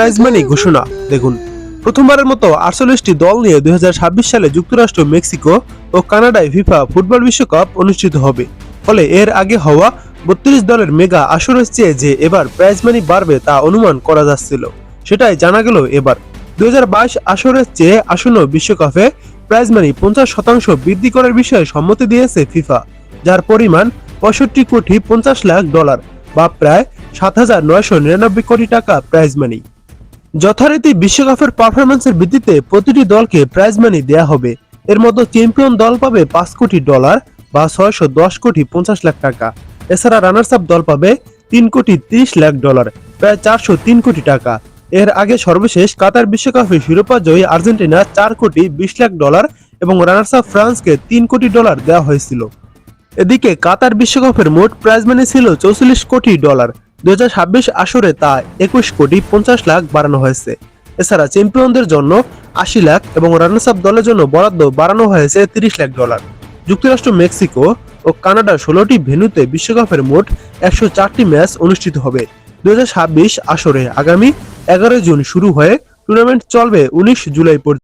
Prize money ঘোষণা। দেখুন, প্রথমবারের মতো আটচল্লিশটি দল নিয়ে দু হাজার ছাব্বিশ সালে যুক্তরাষ্ট্র, মেক্সিকো ও কানাডায় ফিফা ফুটবল বিশ্বকাপ অনুষ্ঠিত হবে। ফলে এর আগে হওয়া বত্রিশ দলের মেগা আসরের চেয়ে যে এবার প্রাইজ মানি বাড়বে তা অনুমান করা যাচ্ছিল। সেটাই জানা গেল এবার। দুই আসরের চেয়ে আসন্ন বিশ্বকাপে প্রাইজ মানি পঞ্চাশ শতাংশ বৃদ্ধি করার বিষয়ে সম্মতি দিয়েছে ফিফা, যার পরিমাণ পঁয়ষট্টি কোটি পঞ্চাশ লাখ ডলার বা প্রায় সাত হাজার নয়শো নিরানব্বই কোটি টাকা প্রাইজ মানি। যথারীতি বিশ্বকাপের পারফরমেন্সের ভিত্তিতে প্রতিটি দলকে প্রাইজ মানি দেয়া হবে। এর মধ্যে চ্যাম্পিয়ন দল পাবে পাঁচ কোটি ডলার বা ছয়শো দশ কোটি পঞ্চাশ লাখ টাকা। এছাড়া রানার্স আপ দল পাবে তিন কোটি তিরিশ লাখ ডলার প্রায় চারশো তিন কোটি টাকা। এর আগে সর্বশেষ কাতার বিশ্বকাপে শিরোপা জয়ী আর্জেন্টিনা চার কোটি বিশ লাখ ডলার এবং রানার্স আপ ফ্রান্সকে তিন কোটি ডলার দেওয়া হয়েছিল। এদিকে কাতার বিশ্বকাপের মোট প্রাইজ মানি ছিল চৌচল্লিশ কোটি ডলার দুই আসরে তা একুশ কোটি পঞ্চাশ লাখ বাড়ানো হয়েছে। এছাড়া চ্যাম্পিয়নদের জন্য আশি লাখ এবং রানার্স আপ দলের জন্য বরাদ্দ বাড়ানো হয়েছে তিরিশ লাখ ডলার। যুক্তরাষ্ট্র, মেক্সিকো ও কানাডার ষোলোটি ভেন্যুতে বিশ্বকাপের মোট একশো চারটি ম্যাচ অনুষ্ঠিত হবে। দুই হাজার ছাব্বিশ আসরে আগামী এগারো জুন শুরু হয়ে টুর্নামেন্ট চলবে উনিশ জুলাই পর্যন্ত।